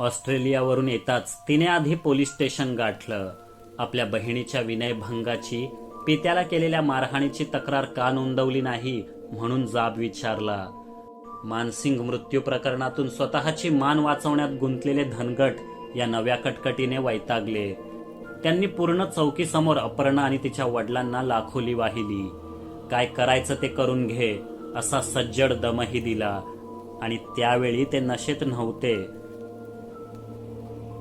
ऑस्ट्रेलियावरून येताच तिने आधी पोलीस स्टेशन गाठलं. आपल्या बहिणीच्या विनयभंगाची पित्याला केलेल्या मारहाणीची तक्रार का नोंदवली नाही म्हणून जाब विचारला. मानसिंग मृत्यू प्रकरणातून स्वतःची मान वाचवण्यात गुंतलेले धनगट या नव्या कटकटीने वैतागले. त्यांनी पूर्ण चौकीसमोर अपर्णा आणि तिच्या वडिलांना लाखोली वाहिली. काय करायचं ते करून घे असा सज्जड दमही दिला. आणि त्यावेळी ते नशेत नव्हते.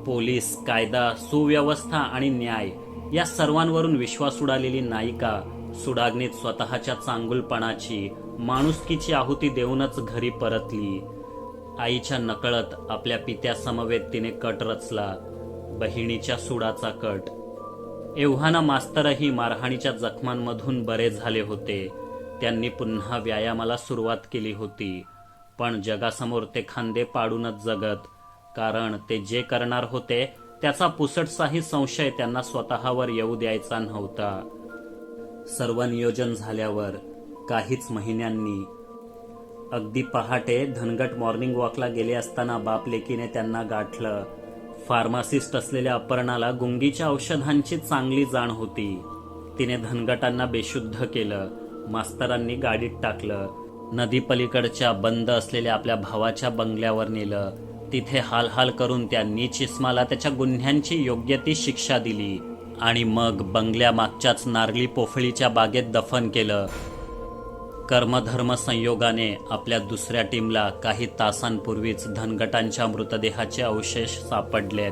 पोलीस कायदा सुव्यवस्था आणि न्याय या सर्वांवरून विश्वास उडालेली नायिका सुडाग्नीत स्वतःच्या चांगुलपणाची माणुसकीची आहुती देऊनच घरी परतली. आईच्या नकळत आपल्या पित्यासमवेत तिने कट रचला बहिणीच्या सुडाचा कट. एव्हाना मास्तरही मारहाणीच्या जखमांमधून बरे झाले होते. त्यांनी पुन्हा व्यायामाला सुरुवात केली होती पण जगासमोर ते खांदे पाडूनच जगत कारण ते जे करणार होते त्याचा पुसटसाही संशय त्यांना स्वतःवर येऊ द्यायचा नव्हता. सर्व नियोजन झाल्यावर काहीच महिन्यांनी अगदी पहाटे धनगट मॉर्निंग वॉकला गेले असताना बाप लेकीने त्यांना गाठलं. फार्मासिस्ट असलेल्या अपर्णाला गुंगीच्या औषधांची चांगली जाण होती. तिने धनगटांना बेशुद्ध केलं मास्तरांनी गाडीत टाकलं नदी पलीकडच्या बंद असलेल्या आपल्या भावाच्या बंगल्यावर नेलं तिथे हालहाल करून करून त्यांनी इस्माला त्याच्या गुन्ह्यांची योग्य ती शिक्षा दिली. आणि मग बंगल्या मागच्याच नारळी पोफळीच्या बागेत दफन केलं. कर्मधर्म संयोगाने आपल्या दुसऱ्या टीमला काही तासांपूर्वीच धनगटांच्या मृतदेहाचे अवशेष सापडलेत.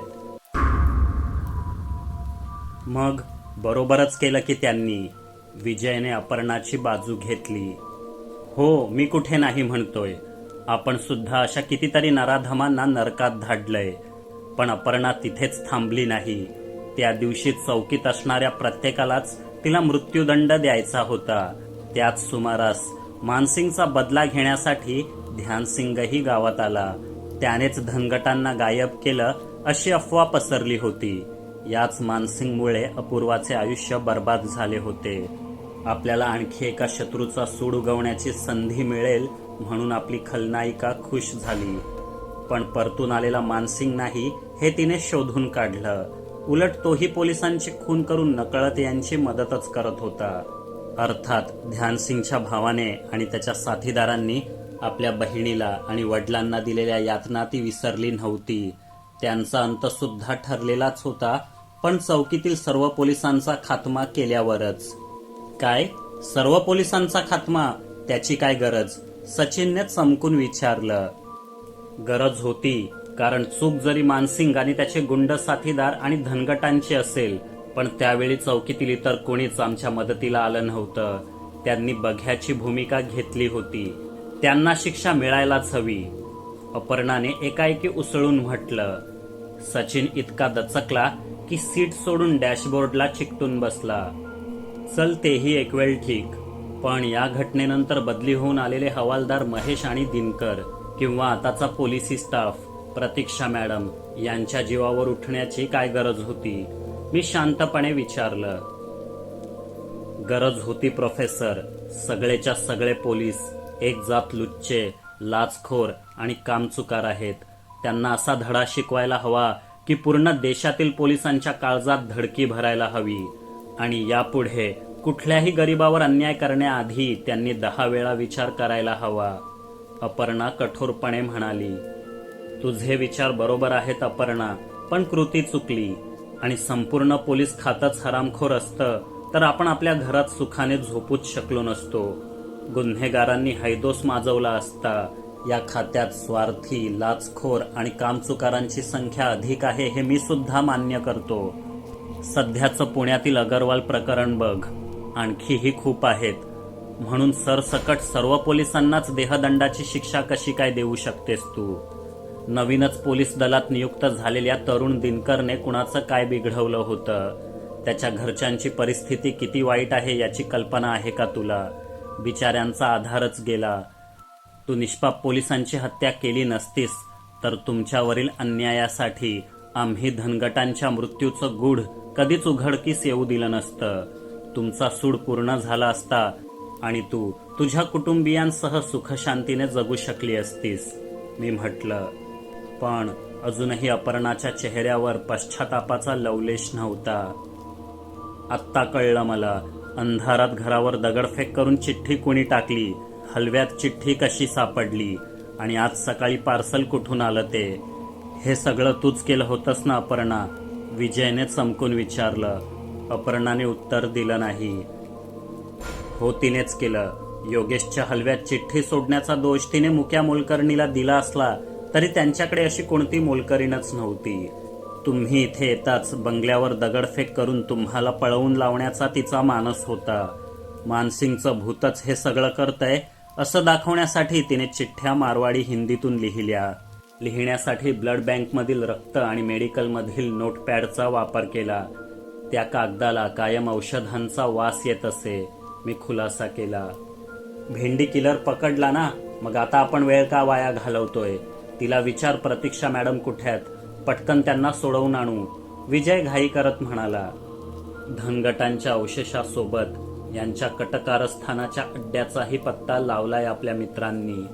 मग बरोबरच केलं की त्यांनी. विजयने अपर्णाची बाजू घेतली. हो मी कुठे नाही म्हणतोय. आपण सुद्धा अशा कितीतरी नराधमांना नरकात धाडलंय. पण अपर्णा तिथेच थांबली नाही. त्या दिवशी चौकीत असणाऱ्या प्रत्येकालाच तिला मृत्यूदंड द्यायचा होता. त्याच सुमारास मानसिंगचा बदला घेण्यासाठी ध्यानसिंगही गावात आला. त्यानेच धनगटांना गायब केलं अशी अफवा पसरली होती. याच मानसिंगमुळे अपूर्वाचे आयुष्य बर्बाद झाले होते. आपल्याला आणखी एका शत्रूचा सूड उगवण्याची संधी मिळेल म्हणून आपली खलनायिका खुश झाली. पण परतून आलेला मानसिंग नाही हे तिने शोधून काढलं. उलट तोही पोलिसांची खून करून नकळत यांची मदतच करत होता. अर्थात ध्यानसिंगच्या भावाने आणि त्याच्या साथीदारांनी आपल्या बहिणीला आणि वडिलांना दिलेल्या यातना ती विसरली नव्हती. त्यांचा अंतसुद्धा ठरलेलाच होता पण चौकीतील सर्व पोलिसांचा खात्मा केल्यावरच. काय? सर्व पोलिसांचा खात्मा? त्याची काय गरज? सचिनने चमकून विचारलं. गरज होती कारण चूक जरी मानसिंग आणि त्याचे गुंड साथीदार आणि धनगटांची असेल पण त्यावेळी चौकीतील इतर कोणीच आमच्या मदतीला आलं नव्हतं. त्यांनी बघ्याची भूमिका घेतली होती. त्यांना शिक्षा मिळायलाच हवी. अपर्णाने एकाएकी उसळून म्हटलं सचिन इतका दचकला की सीट सोडून डॅशबोर्डला चिकटून बसला. चल तेही एक वेळ ठीक. पण या घटनेनंतर बदली होऊन आलेले हवालदार महेश आणि दिनकर किंवा आताचा पोलिसी स्टाफ प्रतीक्षा मॅडम यांच्या जीवावर उठण्याची काय गरज होती? मी शांतपणे विचारलं. गरज होती प्रोफेसर. सगळेच्या सगळे पोलीस एक जात लुच्चे लाचखोर आणि कामचुकार आहेत. त्यांना असा धडा शिकवायला हवा की पूर्ण देशातील पोलिसांच्या काळजात धडकी भरायला हवी. आणि यापुढे कुठल्याही गरिबावर अन्याय करण्याआधी त्यांनी दहा वेळा विचार करायला हवा. अपर्णा कठोरपणे म्हणाली तुझे विचार बरोबर आहेत अपर्णा पण कृती चुकली आणि संपूर्ण पोलीस खातच हरामखोर असतं तर आपण आपल्या घरात सुखाने झोपूच शकलो नसतो. गुन्हेगारांनी हैदोस माजवला असता या खात्यात स्वार्थी लाचखोर आणि कामचुकारांची संख्या अधिक आहे हे मी सुद्धा मान्य करतो. सध्याचं पुण्यातील अगरवाल प्रकरण बघ. आणखीही खूप आहेत. म्हणून सरसकट सर्व पोलिसांनाच देहदंडाची शिक्षा कशी काय देऊ शकतेस तू? नवीनच पोलीस दलात नियुक्त झालेल्या तरुण दिनकरने कुणाचं काय बिघडवलं होतं? त्याच्या घरच्यांची परिस्थिती किती वाईट आहे याची कल्पना आहे का तुला? बिचाऱ्यांचा आधारच गेला. तू निष्पाप पोलिसांची हत्या केली नसतीस तर तुमच्यावरील अन्यायासाठी आम्ही धनगटांच्या मृत्यूचं गूढ कधीच उघडकीस येऊ दिलं नसतं. तुमचा सूड पूर्ण झाला असता आणि तू तुझ्या कुटुंबियांसह सुखशांतीने जगू शकली असतीस. मी म्हटलं पण अजूनही अपर्णाच्या चेहऱ्यावर पश्चातापाचा लवलेश नव्हता. आत्ता कळलं मला अंधारात घरावर दगडफेक करून चिठ्ठी कुणी टाकली हलव्यात चिठ्ठी कशी सापडली आणि आज सकाळी पार्सल कुठून आलं ते? हे सगळं तूच केलं होतंस ना अपर्णा? विजयने चमकून विचारलं अपर्णाने उत्तर दिलं नाही. हो तिनेच केलं. योगेशच्या हलव्यात चिठ्ठी सोडण्याचा दोष तिने मुक्या मोलकर्णीला दिला असला तरी त्यांच्याकडे अशी कोणती मोलकरीणच नव्हती. तुम्ही इथे येताच बंगल्यावर दगडफेक करून तुम्हाला पळवून लावण्याचा तिचा मानस होता. मानसिंगचं भूतच हे सगळं करतंय असं दाखवण्यासाठी तिने चिठ्ठ्या मारवाडी हिंदीतून लिहिल्या. लिहिण्यासाठी ब्लड बँकमधील रक्त आणि मेडिकलमधील नोटपॅडचा वापर केला. त्या कागदाला कायम औषधांचा वास येत असे. मी खुलासा केला. भेंडी किलर पकडला ना मग आता आपण वेळ का वाया घालवतोय? तिला विचार प्रतीक्षा मॅडम कुठे आहेत पटकन त्यांना सोडवून आणू. विजय घाई करत म्हणाला धनगटांच्या अवशेषासोबत यांच्या कटकारस्थानाच्या अड्ड्याचाही पत्ता लावलाय आपल्या मित्रांनी.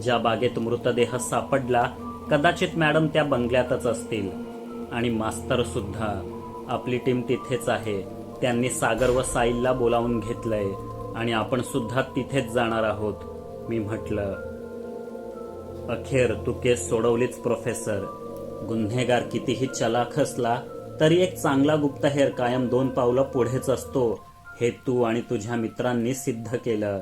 ज्या बागेत मृतदेह सापडला कदाचित मॅडम त्या बंगल्यातच असतील. आणि मास्तर सुद्धा आपली टीम तिथेच आहे. त्यांनी सागर व साईलला बोलावून घेतलंय आणि आपण सुद्धा तिथेच जाणार आहोत मी म्हटलं. अखेर तू केस सोडवलीच प्रोफेसर. गुन्हेगार कितीही चलाख असला तरी एक चांगला गुप्तहेर कायम दोन पावलं पुढेच असतो हे तू आणि तुझ्या मित्रांनी सिद्ध केलं.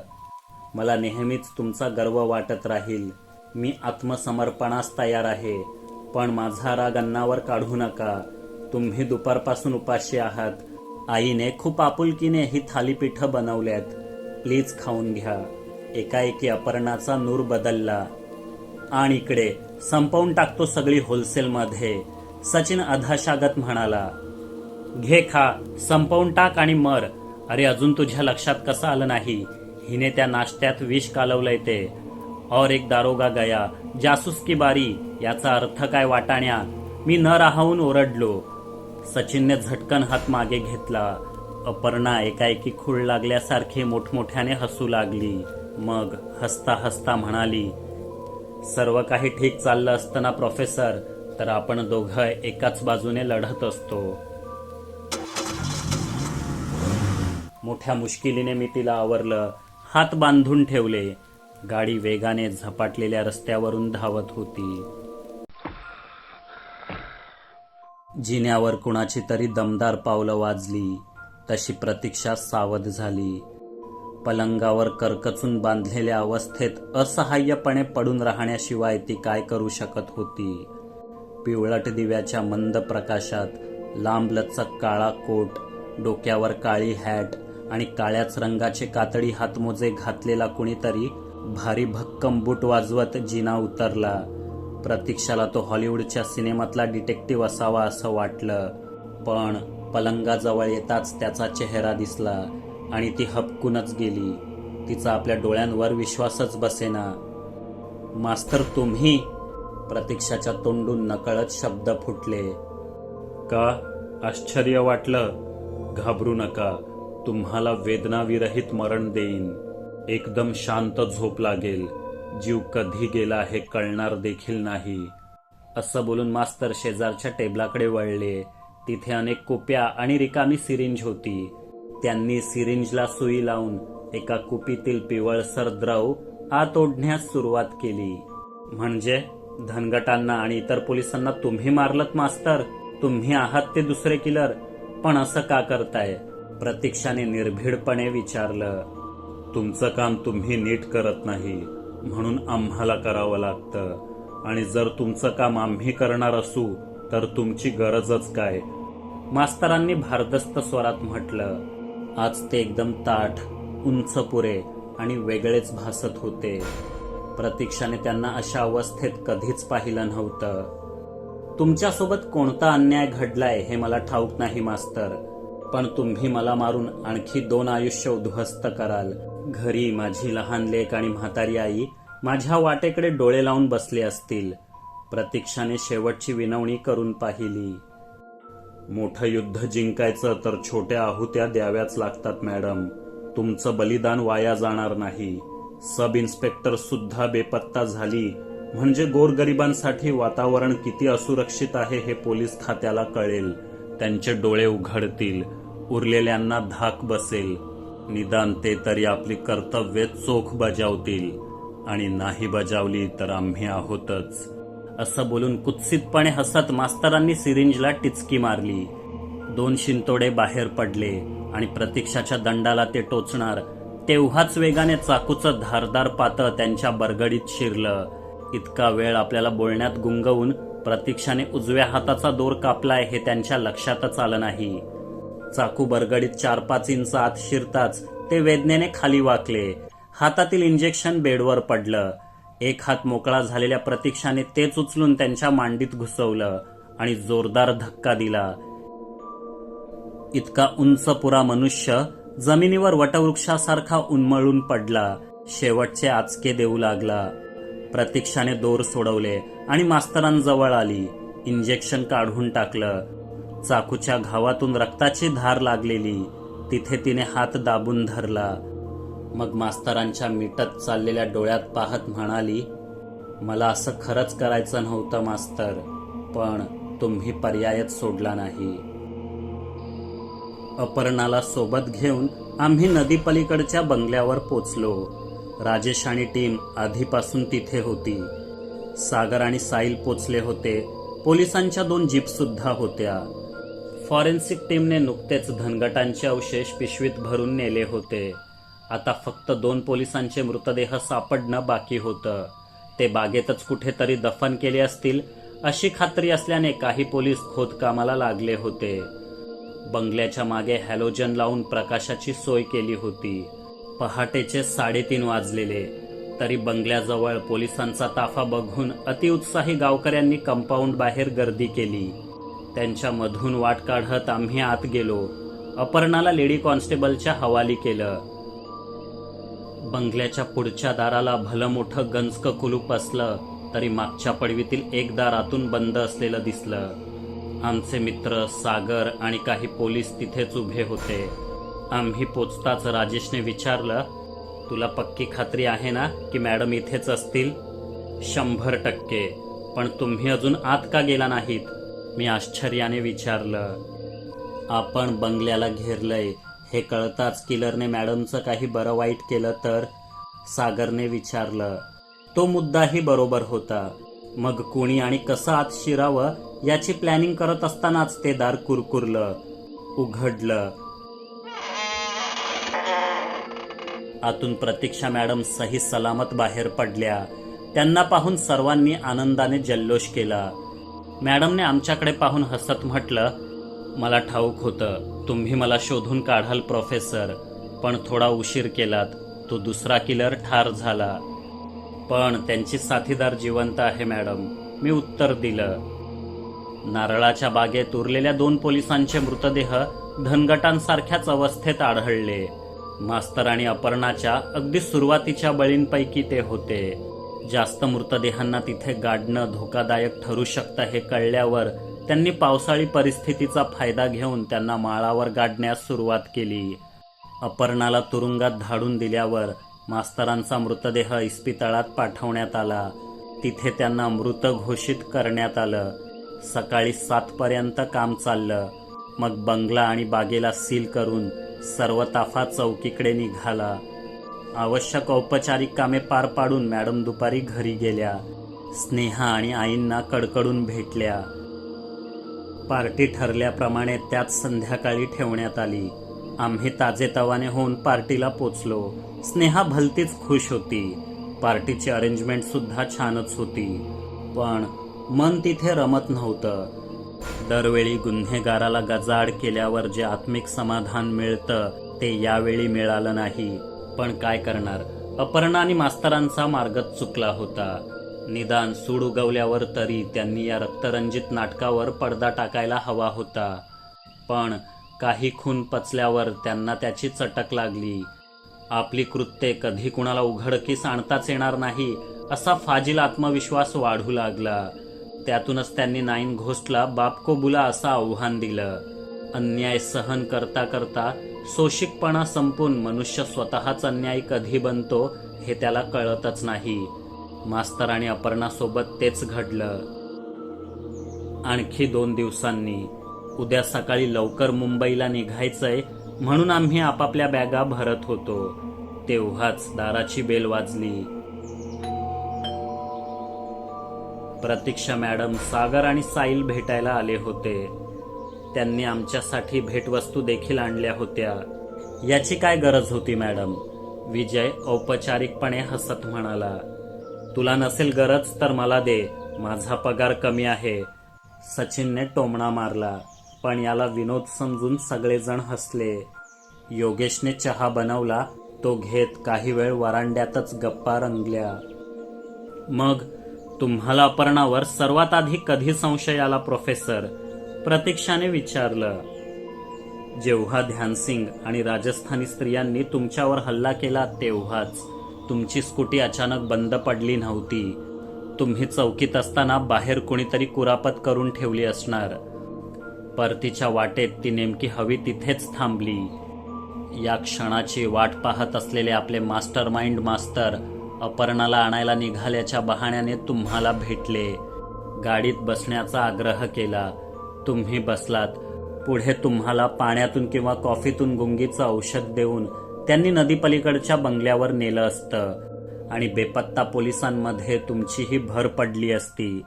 मला नेहमीच तुमचा गर्व वाटत राहील. मी आत्मसमर्पणास तयार आहे पण माझा राग अन्नावर काढू नका. तुम्ही दुपारपासून उपाशी आहात. आईने खूप आपुलकीने ही थालीपीठं बनवल्यात. प्लीज खाऊन घ्या. एकाएकी अपर्णाचा नूर बदलला. आणि इकडे संपवून टाकतो सगळी होलसेलमध्ये. सचिन अधाशागत म्हणाला घे खा संपवून टाक आणि मर. अरे अजून तुझ्या लक्षात कसं आलं नाही? हिने त्या नाश्त्यात विष कालवलंय ते. और एक दारोगा गया जासूस की बारी याचा अर्थ काय वाटाण्या? मी न राहून ओरडलो. सचिनने झटकन हात मागे घेतला. अपर्णा एकाएकी खूळ लागल्यासारखी मोठमोठ्याने हसू लागली. मग हसता हसता म्हणाली सर्व काही ठीक चाललं असताना प्रोफेसर तर आपण दोघं एकाच बाजूने लढत असतो. मोठ्या मुश्किलीने मी तिला आवरलं. हात बांधून ठेवले. गाडी वेगाने झपाटलेल्या रस्त्यावरून धावत होती. जिन्यावर कुणाची तरी दमदार पावलं वाजली तशी प्रतीक्षा सावध झाली. पलंगावर करकचून बांधलेल्या अवस्थेत असहाय्यपणे पडून राहण्याशिवाय ती काय करू शकत होती? पिवळट दिव्याच्या मंद प्रकाशात लांबलचक काळा कोट डोक्यावर काळी हॅट आणि काळ्याच रंगाचे कातडी हातमोजे घातलेला कुणीतरी भारी भक्कम बूट वाजवत जिना उतरला. प्रतीक्षाला तो हॉलिवूडच्या सिनेमातला डिटेक्टिव्ह असावा असं वाटलं. पण पलंगाजवळ येताच त्याचा चेहरा दिसला आणि ती हपकूनच गेली. तिचा आपल्या डोळ्यांवर विश्वासच बसेना. मास्तर तुम्ही? प्रतीक्षाच्या तोंडून नकळत शब्द फुटले. का? आश्चर्य वाटलं. घाबरू नका. तुम्हाला वेदनाविरहित मरण देईन. एकदम शांत झोप लागेल. जीव कधी गेला हे कळणार देखील नाही. असं बोलून मास्तर शेजारच्या टेबलाकडे वळले. तिथे अनेक कुप्या आणि रिकामी सिरिंज होती. त्यांनी सिरिंजला सुई लावून एका कुपीतील पिवळसर द्रव आत ओढण्यास सुरुवात केली. म्हणजे धनगटांना आणि इतर पोलिसांना तुम्ही मारलत मास्तर? तुम्ही आहात ते दुसरे किलर. पण असं का करताय? प्रतीक्षाने निर्भीडपणे विचारलं. तुमचं काम तुम्ही नीट करत नाही. म्हणून आम्हाला करावं लागतं. आणि जर तुमचं काम आम्ही करणार असू तर तुमची गरजच काय? मास्तरांनी भारदस्त स्वरात म्हटलं आज ते एकदम ताठ उंच पुरे आणि वेगळेच भासत होते. प्रतीक्षाने त्यांना अशा अवस्थेत कधीच पाहिलं नव्हतं. तुमच्यासोबत कोणता अन्याय घडलाय हे मला ठाऊक नाही मास्तर. पण तुम्ही मला मारून आणखी दोन आयुष्य उद्ध्वस्त कराल. घरी माझी लहान लेक आणि म्हातारी आई माझ्या वाटेकडे डोळे लावून बसले असतील. प्रतीक्षाने शेवटची विनवणी करून पाहिली. मोठं युद्ध जिंकायचं तर छोट्या आहुत्या द्याव्याच लागतात मॅडम. तुमचं बलिदान वाया जाणार नाही. सब इन्स्पेक्टर सुद्धा बेपत्ता झाली. म्हणजे गोरगरिबांसाठी वातावरण किती असुरक्षित आहे हे पोलीस खात्याला कळेल. त्यांचे डोळे उघडतील. उरलेल्यांना धाक बसेल. निदान ते तरी आपली कर्तव्ये चोख बजावतील. आणि नाही बजावली तर आम्ही आहोतच. असं बोलून कुत्सितपणे हसत मास्तरांनी सिरिंजला टिचकी मारली. दोन शिंतोडे बाहेर पडले आणि प्रतीक्षाच्या दंडाला ते टोचणार. तेव्हाच वेगाने चाकूचं धारदार पातळ त्यांच्या बरगडीत शिरलं. इतका वेळ आपल्याला बोलण्यात गुंगवून प्रतीक्षाने उजव्या हाताचा दोर कापलाय हे त्यांच्या लक्षातच आलं नाही. चाकू बरगडीत चार पाच इंच आत शिरताच ते वेदनेने खाली वाकले. हातातील इंजेक्शन बेडवर पडलं. एक हात मोकळा झालेल्या प्रतीक्षाने तेच उचलून त्यांच्या मांडीत घुसवलं आणि जोरदार धक्का दिला. इतका उंच पुरा मनुष्य जमिनीवर वटवृक्षासारखा उन्मळून पडला. शेवटचे आचके देऊ लागला. प्रतीक्षाने दोर सोडवले आणि मास्तरांजवळ आली. इंजेक्शन काढून टाकलं. चाकूच्या घावातून रक्ताची धार लागलेली. तिथे तिने हात दाबून धरला. मग मास्तरांच्या मिटत चाललेल्या डोळ्यात पाहत म्हणाली मला असं खरंच करायचं नव्हतं मास्तर पण तुम्ही पर्यायच सोडला नाही. अपर्णाला सोबत घेऊन आम्ही नदीपलीकडच्या बंगल्यावर पोचलो. राजेश आणि टीम आधीपासून तिथे होती. सागर आणि साईल पोचले होते. पोलिसांच्या दोन जीप सुद्धा होत्या. फॉरेन्सिक टीमने नुकतेच धनगटांचे अवशेष पिशवीत भरून नेले होते. आता फक्त दोन पोलिसांचे मृतदेह सापडणं बाकी होतं. ते बागेतच कुठेतरी दफन केले असतील अशी खात्री असल्याने काही पोलीस खोदकामाला लागले होते. बंगल्याच्या मागे हॅलोजन लावून प्रकाशाची सोय केली होती. पहाटेचे साडेतीन वाजलेले. तरी बंगल्याजवळ पोलिसांचा ताफा बघून अतिउत्साही गावकऱ्यांनी कंपाऊंड बाहेर गर्दी केली. त्यांच्यामधून वाट काढत आम्ही आत गेलो. अपर्णाला लेडी कॉन्स्टेबलच्या हवाली केलं. बंगल्याच्या पुढच्या दाराला भलं मोठं गंजक कुलूप असलं तरी मागच्या पडवीतील एक दार आतून बंद असलेलं दिसलं. आमचे मित्र सागर आणि काही पोलीस तिथेच उभे होते. आम्ही पोचताच राजेशने विचारलं तुला पक्की खात्री आहे ना की मॅडम इथेच असतील? शंभर टक्के. पण तुम्ही अजून आत का गेला नाहीत? मी आश्चर्याने विचारलं आपण बंगल्याला घेरलंय. हे कळताच किलरने मॅडमचं काही बरं वाईट केलं तर? सागरने विचारलं तो मुद्दाही बरोबर होता. मग कुणी आणि कसं आत शिरावं याची प्लॅनिंग करत असतानाच ते दार कुरकुरलं उघडलं. आतून प्रतीक्षा मॅडम सही सलामत बाहेर पडल्या. त्यांना पाहून सर्वांनी आनंदाने जल्लोष केला. मॅडमने आमच्याकडे पाहून हसत म्हटलं मला ठाऊक होतं तुम्ही मला शोधून काढाल प्रोफेसर. पण थोडा उशीर केलात तो दुसरा किलर ठार झाला. पण त्यांची साथीदार जिवंत आहे मॅडम. मी उत्तर दिलं. नारळाच्या बागेत उरलेल्या दोन पोलिसांचे मृतदेह धनगटांसारख्याच अवस्थेत आढळले. मास्तर आणि अपर्णाच्या अगदी सुरुवातीच्या बळींपैकी ते होते. जास्त मृतदेहांना तिथे गाडणं धोकादायक ठरू शकतं हे कळल्यावर त्यांनी पावसाळी परिस्थितीचा फायदा घेऊन त्यांना माळावर गाडण्यास सुरुवात केली. अपर्णाला तुरुंगात धाडून दिल्यावर मास्तरांचा मृतदेह इस्पितळात पाठवण्यात आला. तिथे त्यांना मृत घोषित करण्यात आलं. सकाळी सातपर्यंत काम चाललं. मग बंगला आणि बागेला सील करून सर्व ताफा चौकीकडे निघाला. आवश्यक औपचारिक कामे पार पाडून मॅडम दुपारी घरी गेल्या. स्नेहा आणि आईंना कडकडून भेटल्या. पार्टी ठरल्याप्रमाणे त्यात संध्याकाळी ठेवण्यात आली. आम्ही ताजेतवाने होऊन पार्टीला पोचलो. स्नेहा भलतीच खुश होती. पार्टीची अरेंजमेंट सुद्धा छानच होती. पण मन तिथे रमत नव्हतं. दरवेळी गुन्हेगाराला गजाड केल्यावर जे आत्मिक समाधान मिळतं ते यावेळी मिळालं नाही. पण काय करणार? अपर्णा आणि मास्तरांचा मार्गच चुकला होता. निदान सूड उगवल्यावर तरी त्यांनी या रक्तरंजित नाटकावर पडदा टाकायला हवा होता. पण काही खून पचल्यावर त्यांना त्याची चटक लागली. आपली कृत्ये कधी कुणाला उघडकीस आणताच येणार नाही असा फाजील आत्मविश्वास वाढू लागला. त्यातूनच त्यांनी नाईन घोस्टला बाप को बुला असं आव्हान दिलं. अन्याय सहन करता करता सोशिकपणा संपून मनुष्य स्वतःच अन्याय कधी बनतो हे त्याला कळतच नाही. मास्तर आणि अपर्णासोबत तेच घडलं. आणखी दोन दिवसांनी. उद्या सकाळी लवकर मुंबईला निघायचंय म्हणून आम्ही आपापल्या बॅगा भरत होतो. तेव्हाच दाराची बेल वाजली. प्रतीक्षा मॅडम सागर आणि साईल भेटायला आले होते. त्यांनी आमच्यासाठी भेटवस्तू देखील आणल्या होत्या. याची काय गरज होती मॅडम? विजय औपचारिकपणे हसत म्हणाला. तुला नसेल गरज तर मला दे. माझा पगार कमी आहे. सचिनने टोमणा मारला पण याला विनोद समजून सगळेजण हसले. योगेशने चहा बनवला तो घेत काही वेळ वरांड्यातच गप्पा रंगल्या. मग तुम्हाला अपर्णावर सर्वात आधी कधी संशय आला प्रोफेसर? प्रतीक्षाने विचारलं जेव्हा ध्यानसिंग आणि राजस्थानी स्त्रियांनी तुमच्यावर हल्ला केला तेव्हाच तुमची स्कूटी अचानक बंद पडली नव्हती. तुम्ही चौकीत असताना बाहेर कुणीतरी कुरापत करून ठेवली असणार. परतीच्या वाटेत ती नेमकी हवी तिथेच थांबली. या क्षणाची वाट पाहत असलेले आपले मास्टर माइंड मास्तर अपर्णाला आणायला निघाल्याच्या बहाण्याने तुम्हाला भेटले. गाडीत बसण्याचा आग्रह केला. तुम्ही बसलात. पुढे तुम्हाला पाण्यातून किंवा कॉफीतून गुंगीचं औषध देऊन त्यांनी नदीपलीकडच्या बंगल्यावर नेलं असतं. आणि बेपत्ता पोलिसांमध्ये तुमचीही भर पडली असती.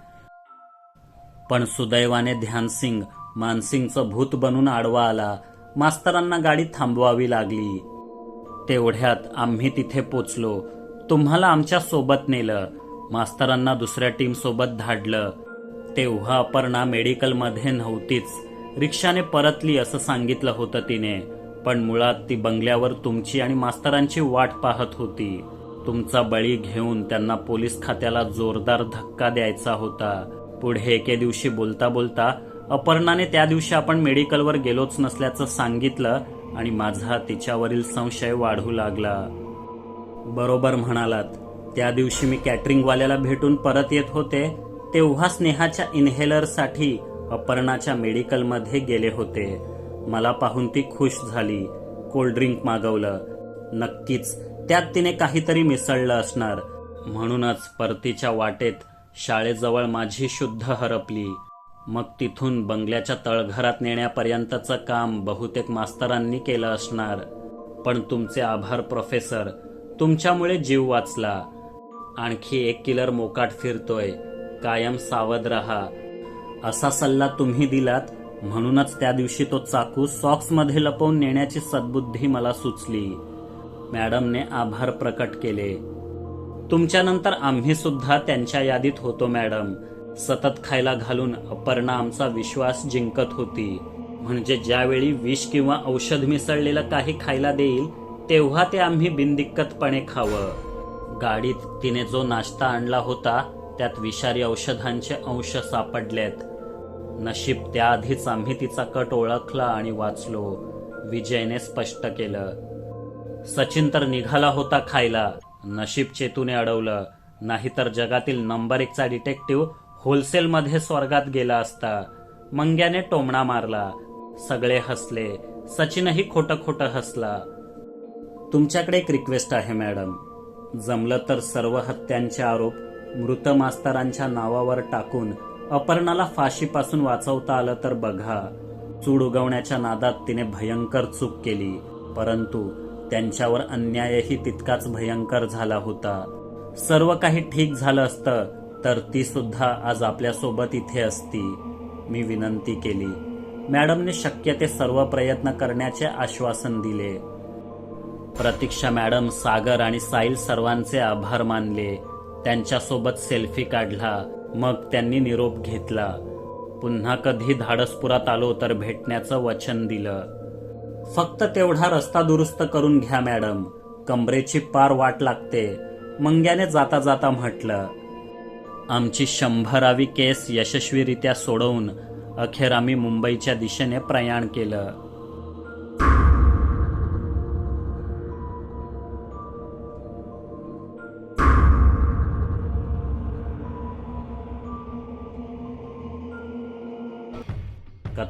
पण सुदैवाने ध्यानसिंग मानसिंगचं भूत बनून आडवा आला. मास्तरांना गाडी थांबवावी लागली. तेवढ्यात आम्ही तिथे पोचलो. तुम्हाला आमच्यासोबत नेलं. मास्तरांना दुसऱ्या टीम सोबत धाडलं. तेव्हा अपर्णा मेडिकलमध्ये नव्हतीच. रिक्षाने परतली असं सांगितलं होतं तिने. पण मुळात ती बंगल्यावर तुमची आणि मास्तरांची वाट पाहत होती. तुमचा बळी घेऊन त्यांना पोलीस खात्याला जोरदार धक्का द्यायचा होता. पुढे एके दिवशी बोलता बोलता अपर्णाने त्या दिवशी आपण मेडिकलवर गेलोच नसल्याचं सांगितलं आणि माझा तिच्यावरील संशय वाढू लागला. बरोबर म्हणालात. त्या दिवशी मी कॅटरिंगवाल्याला भेटून परत येत होते. तेव्हा स्नेहाच्या इन्हेलरसाठी अपर्णाच्या मेडिकलमध्ये गेले होते. मला पाहून ती खुश झाली. कोल्ड्रिंक मागवलं. नक्कीच त्यात तिने काहीतरी मिसळलं असणार. म्हणूनच परतीच्या वाटेत शाळेजवळ माझी शुद्ध हरपली. मग तिथून बंगल्याच्या तळघरात नेण्यापर्यंतचं काम बहुतेक मास्तरांनी केलं असणार. पण तुमचे आभार प्रोफेसर तुमच्यामुळे जीव वाचला. आणखी एक किलर मोकाट फिरतोय. कायम सावध रहा. असा सल्ला तुम्ही दिलात म्हणूनच त्या दिवशी तो चाकू सॉक्समध्ये लपवून नेण्याची सद्बुद्धी मला सुचली. मॅडमने आभार प्रकट केले. तुमच्यानंतर आम्ही सुद्धा त्यांच्या यादीत होतो मॅडम. सतत खायला घालून अपर्णा आमचा विश्वास जिंकत होती. म्हणजे ज्यावेळी विष किंवा औषध मिसळलेलं काही खायला देईल तेव्हा ते आम्ही बिनदिक्कतपणे खावं. गाडीत तिने जो नाश्ता आणला होता त्यात विषारी औषधांचे अंश सापडलेत. नशीब त्याआधीच आम्ही तिचा कट ओळखला आणि वाचलो विजयने स्पष्ट केलं. सचिन तर निघाला होता खायला नशीब चेतूने अडवलं नाहीतर जगातील नंबर एकचा डिटेक्टिव्ह होलसेलमध्ये स्वर्गात गेला असता. मंग्याने टोमणा मारला सगळे हसले सचिनही खोटं खोटं हसला. तुमच्याकडे एक रिक्वेस्ट आहे मॅडम. जमलं तर सर्व हत्यांचे आरोप मृत मास्तरांच्या नावावर टाकून अपर्णाला फाशीपासून वाचवता आलं तर बघा. चूड उगवण्याच्या नादात तिने भयंकर चूक केली परंतु त्यांच्यावर अन्यायही तितकाच भयंकर झाला होता. सर्व काही ठीक झालं असतं तर ती सुद्धा आज आपल्यासोबत इथे असती. मी विनंती केली. मॅडमने शक्य ते सर्व प्रयत्न करण्याचे आश्वासन दिले. प्रतीक्षा मॅडम सागर आणि साईल सर्वांचे आभार मानले. त्यांच्यासोबत सेल्फी काढला. मग त्यांनी निरोप घेतला. पुन्हा कधी धाडसपुरात आलो तर भेटण्याचं वचन दिलं. फक्त तेवढा रस्ता दुरुस्त करून घ्या मॅडम. कमरेची पार वाट लागते. मंग्याने जाता जाता म्हटलं आमची शंभरावी केस यशस्वीरित्या सोडवून अखेर आम्ही मुंबईच्या दिशेने प्रयाण केलं.